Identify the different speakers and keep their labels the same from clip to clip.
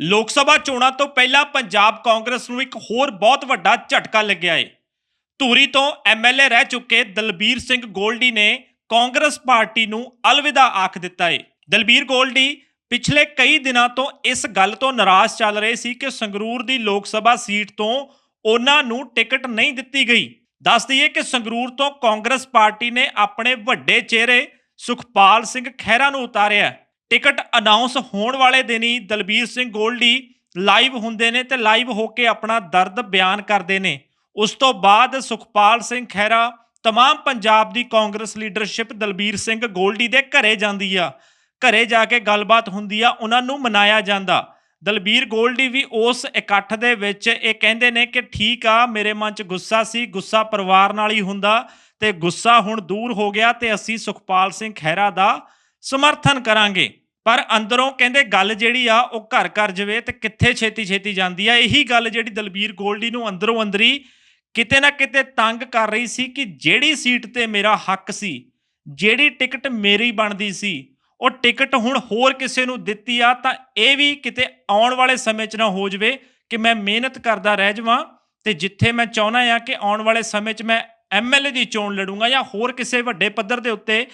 Speaker 1: ਲੋਕ ਸਭਾ ਚੋਣਾਂ ਤੋਂ ਪਹਿਲਾਂ ਪੰਜਾਬ ਕਾਂਗਰਸ ਨੂੰ ਇੱਕ ਹੋਰ ਬਹੁਤ ਵੱਡਾ ਝਟਕਾ ਲੱਗਿਆ ਏ। ਧੂਰੀ ਤੋਂ ਐਮਐਲਏ ਰਹਿ ਚੁੱਕੇ ਦਲਬੀਰ ਸਿੰਘ ਗੋਲਡੀ ਨੇ ਕਾਂਗਰਸ ਪਾਰਟੀ ਨੂੰ ਅਲਵਿਦਾ ਆਖ ਦਿੱਤਾ ਏ। ਦਲਬੀਰ ਗੋਲਡੀ ਪਿਛਲੇ ਕਈ ਦਿਨਾਂ ਤੋਂ ਇਸ ਗੱਲ ਤੋਂ ਨਾਰਾਜ਼ ਚੱਲ ਰਹੇ ਸੀ ਕਿ ਸੰਗਰੂਰ ਦੀ ਲੋਕ ਸਭਾ ਸੀਟ ਤੋਂ ਉਹਨਾਂ ਨੂੰ ਟਿਕਟ ਨਹੀਂ ਦਿੱਤੀ ਗਈ। ਦੱਸ ਦਈਏ ਕਿ ਸੰਗਰੂਰ ਤੋਂ ਕਾਂਗਰਸ ਪਾਰਟੀ ਨੇ ਆਪਣੇ ਵੱਡੇ ਚਿਹਰੇ ਸੁਖਪਾਲ ਸਿੰਘ ਖਹਿਰਾ ਨੂੰ ਉਤਾਰਿਆ। ਟਿਕਟ ਅਨਾਉਂਸ ਹੋਣ ਵਾਲੇ ਦਿਨ ਹੀ ਦਲਬੀਰ ਸਿੰਘ ਗੋਲਡੀ ਲਾਈਵ ਹੁੰਦੇ ਨੇ ਤੇ ਲਾਈਵ ਹੋ ਕੇ ਆਪਣਾ ਦਰਦ ਬਿਆਨ ਕਰਦੇ ਨੇ ਉਸ ਤੋਂ ਬਾਅਦ ਸੁਖਪਾਲ ਸਿੰਘ ਖਹਿਰਾ तमाम ਪੰਜਾਬ ਦੀ ਕਾਂਗਰਸ ਲੀਡਰਸ਼ਿਪ ਦਲਬੀਰ ਸਿੰਘ ਗੋਲਡੀ ਦੇ ਘਰੇ ਜਾਂਦੀ ਆ ਘਰੇ ਜਾ ਕੇ ਗੱਲਬਾਤ ਹੁੰਦੀ ਆ ਉਹਨਾਂ ਨੂੰ ਮਨਾਇਆ ਜਾਂਦਾ ਦਲਬੀਰ ਗੋਲਡੀ ਵੀ ਉਸ ਇਕੱਠ ਦੇ ਵਿੱਚ ਇਹ ਕਹਿੰਦੇ ਨੇ ਕਿ ਠੀਕ ਆ ਮੇਰੇ ਮਨ 'ਚ ਗੁੱਸਾ ਸੀ ਗੁੱਸਾ ਪਰਿਵਾਰ ਨਾਲ ਹੀ ਹੁੰਦਾ ਤੇ ਗੁੱਸਾ ਹੁਣ ਦੂਰ ਹੋ ਗਿਆ ਤੇ ਅਸੀਂ ਸੁਖਪਾਲ ਸਿੰਘ ਖਹਿਰਾ ਦਾ ਸਮਰਥਨ ਕਰਾਂਗੇ ਪਰ ਅੰਦਰੋਂ ਕਹਿੰਦੇ ਗੱਲ ਜਿਹੜੀ ਆ ਉਹ ਘਰ ਘਰ ਜਵੇ ਤੇ ਕਿੱਥੇ ਛੇਤੀ ਛੇਤੀ ਜਾਂਦੀ ਆ। ਇਹੀ ਗੱਲ ਜਿਹੜੀ ਦਲਬੀਰ ਗੋਲਡੀ ਨੂੰ ਅੰਦਰੋਂ ਅੰਦਰੀ ਕਿਤੇ ਨਾ ਕਿਤੇ ਤੰਗ ਕਰ ਰਹੀ ਸੀ ਕਿ ਜਿਹੜੀ ਸੀਟ ਤੇ ਮੇਰਾ ਹੱਕ ਸੀ, ਜਿਹੜੀ ਟਿਕਟ ਮੇਰੀ ਬਣਦੀ ਸੀ, ਉਹ ਟਿਕਟ ਹੁਣ ਹੋਰ ਕਿਸੇ ਨੂੰ ਦਿੱਤੀ ਆ ਤਾਂ ਇਹ ਵੀ ਕਿਤੇ ਆਉਣ ਵਾਲੇ ਸਮੇਂ 'ਚ ਨਾ ਹੋ ਜਾਵੇ ਕਿ ਮੈਂ ਮਿਹਨਤ ਕਰਦਾ ਰਹਿ ਜਾਵਾਂ ਤੇ ਜਿੱਥੇ ਮੈਂ ਚਾਹੁੰਦਾ ਆ ਕਿ ਆਉਣ ਵਾਲੇ ਸਮੇਂ 'ਚ ਮੈਂ ਐਮਐਲਏ ਦੀ ਚੋਣ ਲੜੂੰਗਾ ਜਾਂ ਹੋਰ ਕਿਸੇ ਵੱਡੇ ਪੱਧਰ ਦੇ ਉੱਤੇ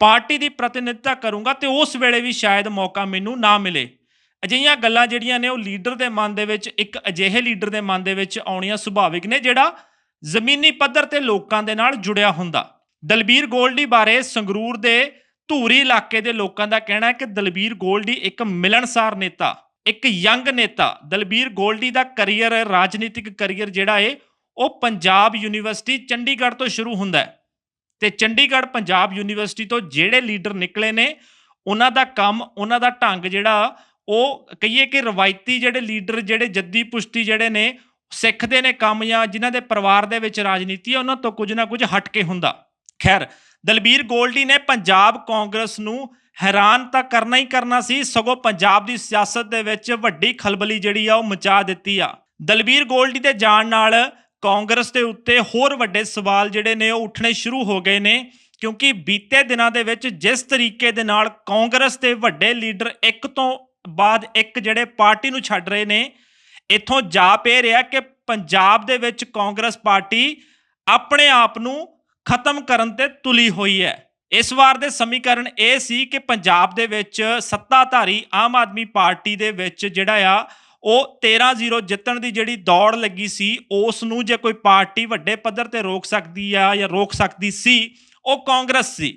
Speaker 1: ਪਾਰਟੀ ਦੀ ਪ੍ਰਤੀਨਿਧਤਾ ਕਰੂੰਗਾ ਤੇ ਉਸ ਵੇਲੇ ਵੀ ਸ਼ਾਇਦ ਮੌਕਾ ਮੈਨੂੰ ਨਾ ਮਿਲੇ। ਅਜਿਹੀਆਂ ਗੱਲਾਂ ਜਿਹੜੀਆਂ ਨੇ ਉਹ ਲੀਡਰ ਦੇ ਮਨ ਦੇ ਵਿੱਚ, ਇੱਕ ਅਜਿਹੇ ਲੀਡਰ ਦੇ ਮਨ ਦੇ ਵਿੱਚ ਆਉਣੀਆਂ ਸੁਭਾਵਿਕ ਨੇ ਜਿਹੜਾ ਜ਼ਮੀਨੀ ਪੱਧਰ ਤੇ ਲੋਕਾਂ ਦੇ ਨਾਲ ਜੁੜਿਆ ਹੁੰਦਾ। ਦਲਬੀਰ ਗੋਲਡੀ ਬਾਰੇ ਸੰਗਰੂਰ ਦੇ ਧੂਰੀ ਇਲਾਕੇ ਦੇ ਲੋਕਾਂ ਦਾ ਕਹਿਣਾ ਹੈ ਕਿ ਦਲਬੀਰ ਗੋਲਡੀ ਇੱਕ ਮਿਲਣਸਾਰ ਨੇਤਾ, ਇੱਕ ਯੰਗ ਨੇਤਾ। ਦਲਬੀਰ ਗੋਲਡੀ ਦਾ ਕੈਰੀਅਰ, ਰਾਜਨੀਤਿਕ ਕੈਰੀਅਰ ਜਿਹੜਾ ਏ, ਉਹ ਪੰਜਾਬ ਯੂਨੀਵਰਸਿਟੀ ਚੰਡੀਗੜ੍ਹ ਤੋਂ ਸ਼ੁਰੂ ਹੁੰਦਾ ਹੈ। ਤੇ ਚੰਡੀਗੜ੍ਹ ਪੰਜਾਬ ਯੂਨੀਵਰਸਿਟੀ ਤੋਂ ਜਿਹੜੇ ਲੀਡਰ ਨਿਕਲੇ ਨੇ, ਉਹਨਾਂ ਦਾ ਕੰਮ, ਉਹਨਾਂ ਦਾ ਢੰਗ ਜਿਹੜਾ, ਉਹ ਕਹੀਏ ਕਿ ਰਵਾਇਤੀ ਜਿਹੜੇ ਲੀਡਰ, ਜਿਹੜੇ ਜੱਦੀ ਪੁਸ਼ਤੀ ਜਿਹੜੇ ਨੇ, ਸਿੱਖਦੇ ਨੇ ਕੰਮ ਜਾਂ ਜਿਨ੍ਹਾਂ ਦੇ ਪਰਿਵਾਰ ਦੇ ਵਿੱਚ ਰਾਜਨੀਤੀ ਹੈ, ਉਹਨਾਂ ਤੋਂ ਕੁਝ ਨਾ ਕੁਝ ਹਟ ਕੇ ਹੁੰਦਾ। ਖੈਰ, ਦਲਬੀਰ ਗੋਲਡੀ ਨੇ ਪੰਜਾਬ ਕਾਂਗਰਸ ਨੂੰ ਹੈਰਾਨ ਤਾਂ ਕਰਨਾ ਹੀ ਕਰਨਾ ਸੀ, ਸਗੋਂ ਪੰਜਾਬ ਦੀ ਸਿਆਸਤ ਦੇ ਵਿੱਚ ਵੱਡੀ ਖਲਬਲੀ ਜਿਹੜੀ ਆ, ਉਹ ਮਚਾ ਦਿੱਤੀ ਆ। ਦਲਬੀਰ ਗੋਲਡੀ ਦੇ ਜਾਣ ਨਾਲ ਕਾਂਗਰਸ ਦੇ ਉੱਤੇ ਹੋਰ ਵੱਡੇ ਸਵਾਲ ਜਿਹੜੇ ਨੇ ਉਹ ਉੱਠਣੇ ਸ਼ੁਰੂ ਹੋ ਗਏ ਨੇ, ਕਿਉਂਕਿ ਬੀਤੇ ਦਿਨਾਂ ਦੇ ਵਿੱਚ ਜਿਸ ਤਰੀਕੇ ਦੇ ਨਾਲ ਕਾਂਗਰਸ ਦੇ ਵੱਡੇ ਲੀਡਰ ਇੱਕ ਤੋਂ ਬਾਅਦ ਇੱਕ ਜਿਹੜੇ ਪਾਰਟੀ ਨੂੰ ਛੱਡ ਰਹੇ ਨੇ, ਇਥੋਂ ਜਾਪ ਇਹ ਰਿਹਾ ਕਿ ਪੰਜਾਬ ਦੇ ਵਿੱਚ ਕਾਂਗਰਸ ਪਾਰਟੀ ਆਪਣੇ ਆਪ ਨੂੰ ਖਤਮ ਕਰਨ ਤੇ ਤੁਲੀ ਹੋਈ ਹੈ। ਇਸ ਵਾਰ ਦੇ ਸਮੀਕਰਨ ਇਹ ਸੀ ਕਿ ਪੰਜਾਬ ਦੇ ਵਿੱਚ ਸੱਤਾਧਾਰੀ ਆਮ ਆਦਮੀ ਪਾਰਟੀ ਦੇ ਵਿੱਚ ਜਿਹੜਾ ਆ ਉਹ 13-0 ਜਿੱਤਣ ਦੀ ਜਿਹੜੀ ਦੌੜ ਲੱਗੀ ਸੀ ਉਸ ਨੂੰ ਜੇ ਕੋਈ ਪਾਰਟੀ ਵੱਡੇ ਪੱਧਰ ਤੇ ਰੋਕ ਸਕਦੀ ਆ ਜਾਂ ਰੋਕ ਸਕਦੀ ਸੀ, ਉਹ ਕਾਂਗਰਸ ਸੀ।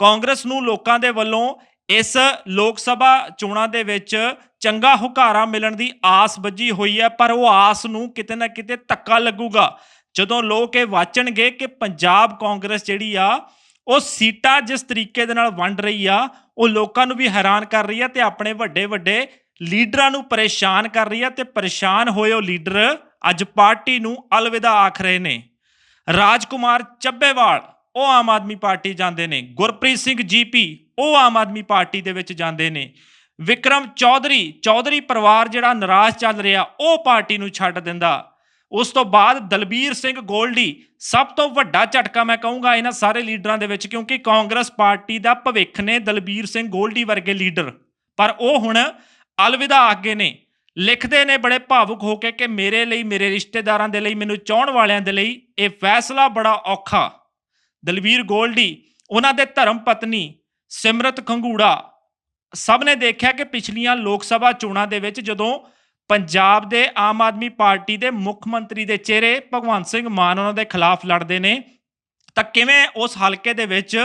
Speaker 1: ਕਾਂਗਰਸ ਨੂੰ ਲੋਕਾਂ ਦੇ ਵੱਲੋਂ ਇਸ ਲੋਕ ਸਭਾ ਚੋਣਾਂ ਦੇ ਵਿੱਚ ਚੰਗਾ ਹੁਕਾਰਾ ਮਿਲਣ ਦੀ ਆਸ ਵੱਜੀ ਹੋਈ ਹੈ, ਪਰ ਉਹ ਆਸ ਨੂੰ ਕਿਤੇ ਨਾ ਕਿਤੇ ਧੱਕਾ ਲੱਗੂਗਾ। ਜਦੋਂ ਲੋਕ ਇਹ ਵਾਚਣਗੇ ਕਿ ਪੰਜਾਬ ਕਾਂਗਰਸ ਜਿਹੜੀ ਆ, ਉਹ ਸੀਟਾਂ ਜਿਸ ਤਰੀਕੇ ਦੇ ਨਾਲ ਵੰਡ ਰਹੀ ਆ, ਉਹ ਲੋਕਾਂ ਨੂੰ ਵੀ ਹੈਰਾਨ ਕਰ ਰਹੀ ਆ ਤੇ ਆਪਣੇ ਵੱਡੇ ਵੱਡੇ ਲੀਡਰਾਂ ਨੂੰ ਪਰੇਸ਼ਾਨ ਕਰ ਰਹੀ ਹੈ ਤੇ ਪਰੇਸ਼ਾਨ ਹੋਏ ਉਹ ਲੀਡਰ ਅੱਜ ਪਾਰਟੀ ਨੂੰ ਅਲਵਿਦਾ ਆਖ ਰਹੇ ਨੇ। ਰਾਜਕੁਮਾਰ ਚੱਬੇਵਾਲ, ਉਹ ਆਮ ਆਦਮੀ ਪਾਰਟੀ ਜਾਂਦੇ ਨੇ। ਗੁਰਪ੍ਰੀਤ ਸਿੰਘ ਜੀਪੀ, ਉਹ ਆਮ ਆਦਮੀ ਪਾਰਟੀ ਦੇ ਵਿੱਚ ਜਾਂਦੇ ਨੇ। ਵਿਕਰਮ ਚੌਧਰੀ ਚੌਧਰੀ ਪਰਿਵਾਰ ਜਿਹੜਾ ਨਾਰਾਜ਼ ਚੱਲ ਰਿਹਾ, ਉਹ ਪਾਰਟੀ ਨੂੰ ਛੱਡ ਦਿੰਦਾ। ਉਸ ਤੋਂ ਬਾਅਦ ਦਲਬੀਰ ਸਿੰਘ ਗੋਲਡੀ, ਸਭ ਤੋਂ ਵੱਡਾ ਝਟਕਾ ਮੈਂ ਕਹੂੰਗਾ ਇਹਨਾਂ ਸਾਰੇ ਲੀਡਰਾਂ ਦੇ ਵਿੱਚ, ਕਿਉਂਕਿ ਕਾਂਗਰਸ ਪਾਰਟੀ ਦਾ ਭਵਿੱਖ ਨੇ ਦਲਬੀਰ ਸਿੰਘ ਗੋਲਡੀ ਵਰਗੇ ਲੀਡਰ। ਪਰ ਉਹ ਹੁਣ ਅਲਵਿਦਾ ਆਗੇ ਨੇ। ਲਿਖਦੇ ਨੇ ਬੜੇ ਭਾਵੁਕ ਹੋ ਕੇ ਕਿ ਮੇਰੇ ਲਈ, ਮੇਰੇ ਰਿਸ਼ਤੇਦਾਰਾਂ ਦੇ ਲਈ, ਮੈਨੂੰ ਚਾਹਣ ਵਾਲਿਆਂ ਦੇ ਲਈ ਇਹ ਫੈਸਲਾ ਬੜਾ ਔਖਾ। ਦਲਵੀਰ ਗੋਲਡੀ, ਉਹਨਾਂ ਦੇ ਧਰਮ ਪਤਨੀ ਸਿਮਰਤ ਖੰਗੂੜਾ, ਸਭ ਨੇ ਦੇਖਿਆ ਕਿ ਪਿਛਲੀਆਂ ਲੋਕ ਸਭਾ ਚੋਣਾਂ ਦੇ ਵਿੱਚ ਜਦੋਂ ਪੰਜਾਬ ਦੇ ਆਮ ਆਦਮੀ ਪਾਰਟੀ ਦੇ ਮੁੱਖ ਮੰਤਰੀ ਦੇ ਚਿਹਰੇ ਭਗਵੰਤ ਸਿੰਘ ਮਾਨ ਉਹਨਾਂ ਦੇ ਖਿਲਾਫ ਲੜਦੇ ਨੇ, ਤਾਂ ਕਿਵੇਂ ਉਸ ਹਲਕੇ ਦੇ ਵਿੱਚ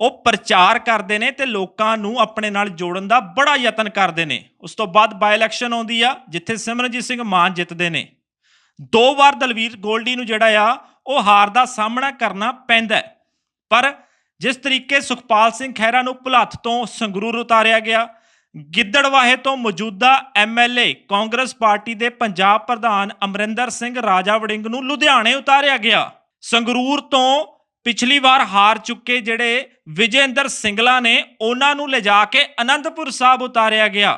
Speaker 1: ਉਹ ਪ੍ਰਚਾਰ ਕਰਦੇ ਨੇ ਤੇ ਲੋਕਾਂ ਨੂੰ ਆਪਣੇ ਨਾਲ ਜੋੜਨ ਦਾ ਬੜਾ ਯਤਨ ਕਰਦੇ ਨੇ। ਉਸ ਤੋਂ ਬਾਅਦ ਬਾਈ ਇਲੈਕਸ਼ਨ ਆਉਂਦੀ ਆ, ਜਿੱਥੇ ਸਿਮਰਨਜੀਤ ਸਿੰਘ ਮਾਨ ਜਿੱਤਦੇ ਨੇ। ਦੋ ਵਾਰ ਦਲਵੀਰ ਗੋਲਡੀ ਨੂੰ ਜਿਹੜਾ ਆ, ਉਹ ਹਾਰ ਦਾ ਸਾਹਮਣਾ ਕਰਨਾ ਪੈਂਦਾ ਪਰ ਜਿਸ ਤਰੀਕੇ ਸੁਖਪਾਲ ਸਿੰਘ ਖਹਿਰਾ ਨੂੰ ਭੁਲੱਥ ਤੋਂ ਸੰਗਰੂਰ ਉਤਾਰਿਆ ਗਿਆ, ਗਿੱਦੜਵਾਹੇ ਤੋਂ ਮੌਜੂਦਾ ਐਮਐਲਏ ਕਾਂਗਰਸ ਪਾਰਟੀ ਦੇ ਪੰਜਾਬ ਪ੍ਰਧਾਨ ਅਮਰਿੰਦਰ ਸਿੰਘ ਰਾਜਾ ਵੜਿੰਗ ਨੂੰ ਲੁਧਿਆਣੇ ਉਤਾਰਿਆ ਗਿਆ। ਸੰਗਰੂਰ ਤੋਂ ਪਿਛਲੀ ਵਾਰ ਹਾਰ ਚੁੱਕੇ ਜਿਹੜੇ ਵਿਜੇਂਦਰ ਸਿੰਗਲਾ ਨੇ ਉਹਨਾਂ ਨੂੰ ਲਿਜਾ ਕੇ ਅਨੰਦਪੁਰ ਸਾਹਿਬ ਉਤਾਰਿਆ ਗਿਆ।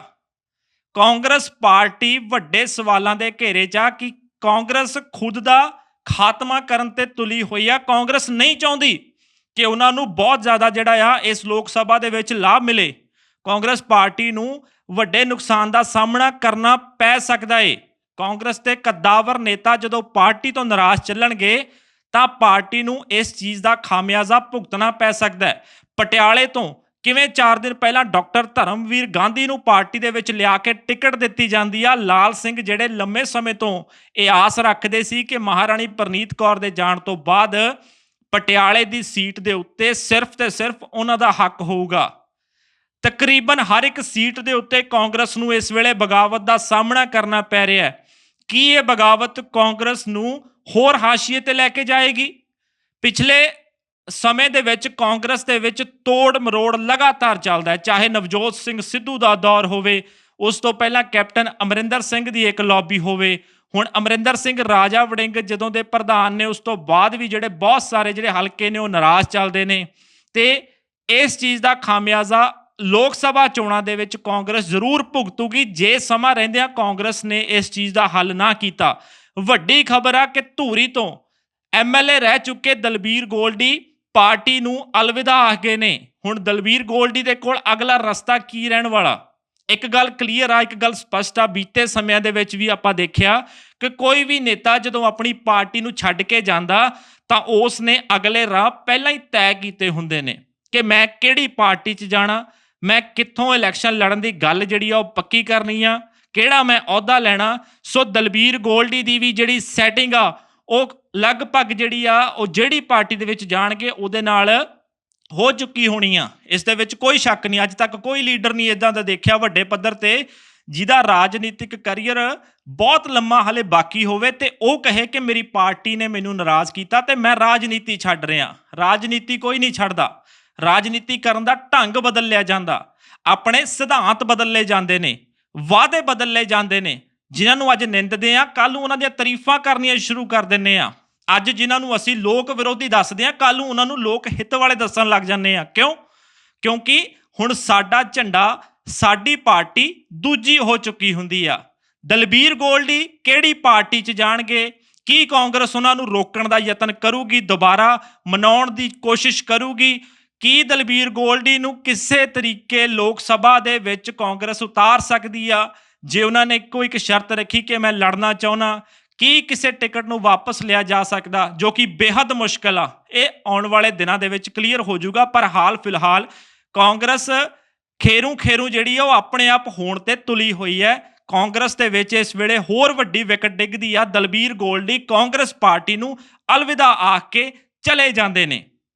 Speaker 1: ਕਾਂਗਰਸ ਪਾਰਟੀ ਵੱਡੇ ਸਵਾਲਾਂ ਦੇ ਘੇਰੇ 'ਚ ਆ ਕਿ ਕਾਂਗਰਸ ਖੁਦ ਦਾ ਖਾਤਮਾ ਕਰਨ ਤੇ ਤੁਲੀ ਹੋਈ ਆ। ਕਾਂਗਰਸ ਨਹੀਂ ਚਾਹੁੰਦੀ ਕਿ ਉਹਨਾਂ ਨੂੰ ਬਹੁਤ ਜ਼ਿਆਦਾ ਜਿਹੜਾ ਆ ਇਸ ਲੋਕ ਸਭਾ ਦੇ ਵਿੱਚ ਲਾਭ ਮਿਲੇ। ਕਾਂਗਰਸ ਪਾਰਟੀ ਨੂੰ ਵੱਡੇ ਨੁਕਸਾਨ ਦਾ ਸਾਹਮਣਾ ਕਰਨਾ ਪੈ ਸਕਦਾ ਏ। ਕਾਂਗਰਸ ਦੇ ਕੱਦਾਵਰ ਨੇਤਾ ਜਦੋਂ ਪਾਰਟੀ ਤੋਂ ਨਾਰਾਜ਼ ਚੱਲਣਗੇ ਤਾਂ ਪਾਰਟੀ ਨੂੰ ਇਸ ਚੀਜ਼ ਦਾ ਖਾਮਿਆਜ਼ਾ ਭੁਗਤਣਾ ਪੈ ਸਕਦਾ ਹੈ। ਪਟਿਆਲੇ ਤੋਂ ਕਿਵੇਂ 4 ਦਿਨ ਪਹਿਲਾਂ ਡਾਕਟਰ ਧਰਮਵੀਰ ਗਾਂਧੀ ਨੂੰ ਪਾਰਟੀ ਦੇ ਵਿੱਚ ਲਿਆ ਕੇ ਟਿਕਟ ਦਿੱਤੀ ਜਾਂਦੀ ਆ, ਲਾਲ ਸਿੰਘ ਜਿਹੜੇ ਲੰਮੇ ਸਮੇਂ ਤੋਂ ਇਹ ਆਸ ਰੱਖਦੇ ਸੀ ਕਿ ਮਹਾਰਾਣੀ ਪ੍ਰਨੀਤ ਕੌਰ ਦੇ ਜਾਣ ਤੋਂ ਬਾਅਦ ਪਟਿਆਲੇ ਦੀ ਸੀਟ ਦੇ ਉੱਤੇ ਸਿਰਫ ਤੇ ਸਿਰਫ ਉਹਨਾਂ ਦਾ ਹੱਕ ਹੋਊਗਾ। ਤਕਰੀਬਨ ਹਰ ਇੱਕ ਸੀਟ ਦੇ ਉੱਤੇ ਕਾਂਗਰਸ ਨੂੰ ਇਸ ਵੇਲੇ ਬਗਾਵਤ ਦਾ ਸਾਹਮਣਾ ਕਰਨਾ ਪੈ ਰਿਹਾ ਹੈ। ਕੀ ਇਹ ਬਗਾਵਤ ਕਾਂਗਰਸ ਨੂੰ ਹੋਰ ਹਾਸ਼ੀਏ ਤੇ ਲੈ ਕੇ ਜਾਏਗੀ? ਪਿਛਲੇ ਸਮੇਂ ਦੇ ਵਿੱਚ ਕਾਂਗਰਸ ਦੇ ਵਿੱਚ ਤੋੜ ਮਰੋੜ ਲਗਾਤਾਰ ਚੱਲਦਾ ਹੈ। ਚਾਹੇ ਨਵਜੋਤ ਸਿੰਘ ਸਿੱਧੂ ਦਾ ਦੌਰ ਹੋਵੇ, ਉਸ ਤੋਂ ਪਹਿਲਾਂ ਕੈਪਟਨ ਅਮਰਿੰਦਰ ਸਿੰਘ ਦੀ ਇੱਕ ਲੌਬੀ ਹੋਵੇ, ਹੁਣ ਅਮਰਿੰਦਰ ਸਿੰਘ ਰਾਜਾ ਵੜਿੰਗ ਜਦੋਂ ਦੇ ਪ੍ਰਧਾਨ ਨੇ, ਉਸ ਤੋਂ ਬਾਅਦ ਵੀ ਜਿਹੜੇ ਬਹੁਤ ਸਾਰੇ ਜਿਹੜੇ ਹਲਕੇ ਨੇ, ਉਹ ਨਾਰਾਜ਼ ਚੱਲਦੇ ਨੇ। ਤੇ ਇਸ ਚੀਜ਼ ਦਾ ਖਾਮਿਆਜ਼ਾ ਲੋਕ ਸਭਾ ਚੋਣਾਂ ਦੇ ਵਿੱਚ ਕਾਂਗਰਸ ਜ਼ਰੂਰ ਭੁਗਤੂਗੀ, ਜੇ ਸਮਾਂ ਰਹਿੰਦਿਆਂ ਕਾਂਗਰਸ ਨੇ ਇਸ ਚੀਜ਼ ਦਾ ਹੱਲ ਨਾ ਕੀਤਾ। ਵੱਡੀ ਖਬਰ ਆ ਕਿ ਧੂਰੀ ਤੋਂ ਐਮਐਲਏ ਰਹਿ ਚੁੱਕੇ ਦਲਬੀਰ ਗੋਲਡੀ ਪਾਰਟੀ ਨੂੰ ਅਲਵਿਦਾ ਆ ਗਏ ਨੇ। ਹੁਣ ਦਲਬੀਰ ਗੋਲਡੀ ਦੇ ਕੋਲ ਅਗਲਾ ਰਸਤਾ ਕੀ ਰਹਿਣ ਵਾਲਾ? ਇੱਕ ਗੱਲ ਕਲੀਅਰ ਆ, ਇੱਕ ਗੱਲ ਸਪਸ਼ਟ ਆ, ਬੀਤੇ ਸਮਿਆਂ ਦੇ ਵਿੱਚ ਵੀ ਆਪਾਂ ਦੇਖਿਆ ਕਿ ਕੋਈ ਵੀ ਨੇਤਾ ਜਦੋਂ ਆਪਣੀ ਪਾਰਟੀ ਨੂੰ ਛੱਡ ਕੇ ਜਾਂਦਾ, ਤਾਂ ਉਸ ਨੇ ਅਗਲੇ ਰਾਹ ਪਹਿਲਾਂ ਹੀ ਤੈਅ ਕੀਤੇ ਹੁੰਦੇ ਨੇ ਕਿ ਮੈਂ ਕਿਹੜੀ ਪਾਰਟੀ 'ਚ ਜਾਣਾ ਮੈਂ ਕਿੱਥੋਂ ਇਲੈਕਸ਼ਨ ਲੜਨ ਦੀ ਗੱਲ ਜਿਹੜੀ ਆ ਉਹ ਪੱਕੀ ਕਰਨੀ ਆ? ਕਿਹੜਾ ਮੈਂ ਅਹੁਦਾ ਲੈਣਾ? ਸੋ ਦਲਬੀਰ ਗੋਲਡੀ ਦੀ ਵੀ ਜਿਹੜੀ ਸੈਟਿੰਗ ਆ, ਉਹ ਲਗਭਗ ਜਿਹੜੀ ਆ, ਉਹ ਜਿਹੜੀ ਪਾਰਟੀ ਦੇ ਵਿੱਚ ਜਾਣਗੇ, ਉਹਦੇ ਨਾਲ ਹੋ ਚੁੱਕੀ ਹੋਣੀ ਆ। ਇਸ ਦੇ ਵਿੱਚ ਕੋਈ ਸ਼ੱਕ ਨਹੀਂ, ਅੱਜ ਤੱਕ ਕੋਈ ਲੀਡਰ ਨਹੀਂ ਇਦਾਂ ਦਾ ਦੇਖਿਆ ਵੱਡੇ ਪੱਧਰ ਤੇ, ਜਿਹਦਾ ਰਾਜਨੀਤਿਕ ਕੈਰੀਅਰ ਬਹੁਤ ਲੰਮਾ ਹਲੇ ਬਾਕੀ ਹੋਵੇ ਤੇ ਉਹ ਕਹੇ ਕਿ ਮੇਰੀ ਪਾਰਟੀ ਨੇ ਮੈਨੂੰ ਨਾਰਾਜ਼ ਕੀਤਾ ਤੇ ਮੈਂ ਰਾਜਨੀਤੀ ਛੱਡ ਰਿਹਾ। ਰਾਜਨੀਤੀ ਕੋਈ ਨਹੀਂ ਛੱਡਦਾ। ਰਾਜਨੀਤੀ ਕਰਨ ਦਾ ਢੰਗ ਬਦਲ ਲਿਆ ਜਾਂਦਾ। ਆਪਣੇ ਸਿਧਾਂਤ ਬਦਲ ਲਏ ਜਾਂਦੇ ਨੇ, ਵਾਅਦੇ ਬਦਲ ਲਏ ਜਾਂਦੇ ਨੇ। ਜਿਨ੍ਹਾਂ ਨੂੰ ਅੱਜ ਨਿੰਦਦੇ ਆ ਕੱਲ ਨੂੰ ਉਹਨਾਂ ਦੀਆਂ ਤਾਰੀਫਾਂ ਕਰਨੀਆਂ ਸ਼ੁਰੂ ਕਰ ਦਿੰਨੇ ਆ ਅੱਜ ਜਿਨ੍ਹਾਂ ਨੂੰ ਅਸੀਂ ਲੋਕ ਵਿਰੋਧੀ ਦੱਸਦੇ ਆ ਕੱਲ ਨੂੰ ਉਹਨਾਂ ਨੂੰ ਲੋਕ ਹਿੱਤ ਵਾਲੇ ਦੱਸਣ ਲੱਗ ਜਾਂਦੇ ਆ ਕਿਉਂ? ਕਿਉਂਕਿ ਹੁਣ ਸਾਡਾ ਝੰਡਾ, ਸਾਡੀ ਪਾਰਟੀ ਦੂਜੀ ਹੋ ਚੁੱਕੀ ਹੁੰਦੀ ਆ। ਦਲਬੀਰ ਗੋਲਡੀ ਕਿਹੜੀ ਪਾਰਟੀ 'ਚ ਜਾਣਗੇ? ਕੀ ਕਾਂਗਰਸ ਉਹਨਾਂ ਨੂੰ ਰੋਕਣ ਦਾ ਯਤਨ ਕਰੂਗੀ, ਦੁਬਾਰਾ ਮਨਾਉਣ ਦੀ ਕੋਸ਼ਿਸ਼ ਕਰੂਗੀ? ਕੀ ਦਲਬੀਰ ਗੋਲਡੀ ਨੂੰ ਕਿਸੇ ਤਰੀਕੇ ਲੋਕ ਸਭਾ ਦੇ ਵਿੱਚ ਕਾਂਗਰਸ ਉਤਾਰ ਸਕਦੀ ਆ? ਜੇ ਉਹਨਾਂ ਨੇ ਇੱਕੋ ਇੱਕ ਸ਼ਰਤ ਰੱਖੀ ਕਿ ਮੈਂ ਲੜਨਾ ਚਾਹੁੰਨਾ, ਕੀ ਕਿਸੇ ਟਿਕਟ ਨੂੰ ਵਾਪਸ ਲਿਆ ਜਾ ਸਕਦਾ, ਜੋ ਕਿ ਬੇहद ਮੁਸ਼ਕਲ ਆ? ਇਹ ਆਉਣ ਵਾਲੇ ਦਿਨਾਂ ਦੇ ਵਿੱਚ ਕਲੀਅਰ ਹੋ ਜਾਊਗਾ, ਪਰ ਹਾਲ ਫਿਲਹਾਲ ਕਾਂਗਰਸ ਖੇਰੂ ਖੇਰੂ ਜਿਹੜੀ ਆ, ਉਹ ਆਪਣੇ ਆਪ ਹੋਣ ਤੇ ਤੁਲੀ ਹੋਈ ਹੈ। ਕਾਂਗਰਸ ਦੇ ਵਿੱਚ ਇਸ ਵੇਲੇ ਹੋਰ ਵੱਡੀ ਵਿਕਟ ਡਿੱਗਦੀ ਆ। ਦਲਬੀਰ ਗੋਲਡੀ ਕਾਂਗਰਸ ਪਾਰਟੀ ਨੂੰ ਅਲਵਿਦਾ ਆਖ ਕੇ ਚਲੇ ਜਾਂਦੇ ਨੇ।